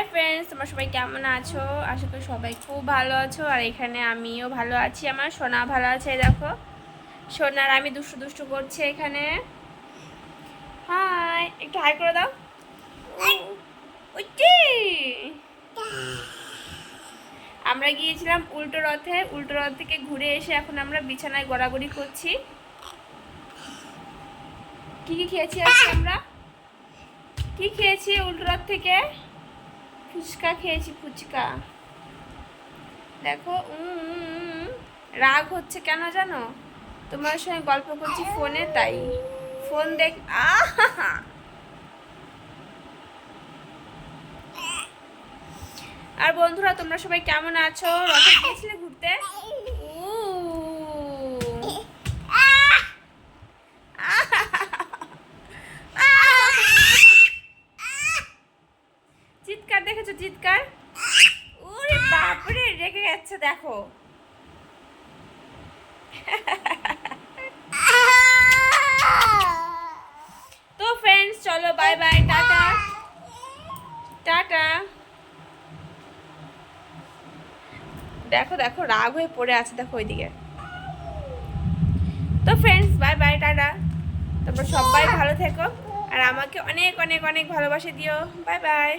Hi friends, তোমরা সবাই কেমন আছো? আশা করি সবাই খুব ভালো আছো, আর এখানে আমিও ভালো আছি। আমার সোনা ভালো আছে, দেখো। সোনার আমি দুষ্টু দুষ্টু করছি এখানে। হাই, একটু হাই করে দাও। আমরা গিয়েছিলাম উল্টো রথে। উল্টো রথ থেকে ঘুরে এসে এখন আমরা বিছানায় গড়াগড়ি করছি। কি কি খেয়েছি আমরা? কি খেয়েছি উল্টো রথ থেকে? ফুচকা খেয়েছি, ফুচকা। দেখো রাগ হচ্ছে কেন জানো? তোমার সঙ্গে গল্প করছি ফোনে, তাই। ফোন দেখ আর বন্ধুরা, তোমরা সবাই কেমন আছো? রথে গিয়েছিলে ঘুরতে? চিৎকার, দেখেছ চিৎকার? ওরে বাপরে, রেগে যাচ্ছে দেখো। তো ফ্রেন্ডস চলো বাই বাই টাটা। টাটা। দেখো দেখো, রাগ হয়ে পড়ে আছে, দেখো, ওইদিকে। তো ফ্রেন্ডস বাই বাই টাটা। তোমরা সবাই ভালো থেকো, আর আমাকে অনেক অনেক অনেক ভালোবাসে দিও। Bye bye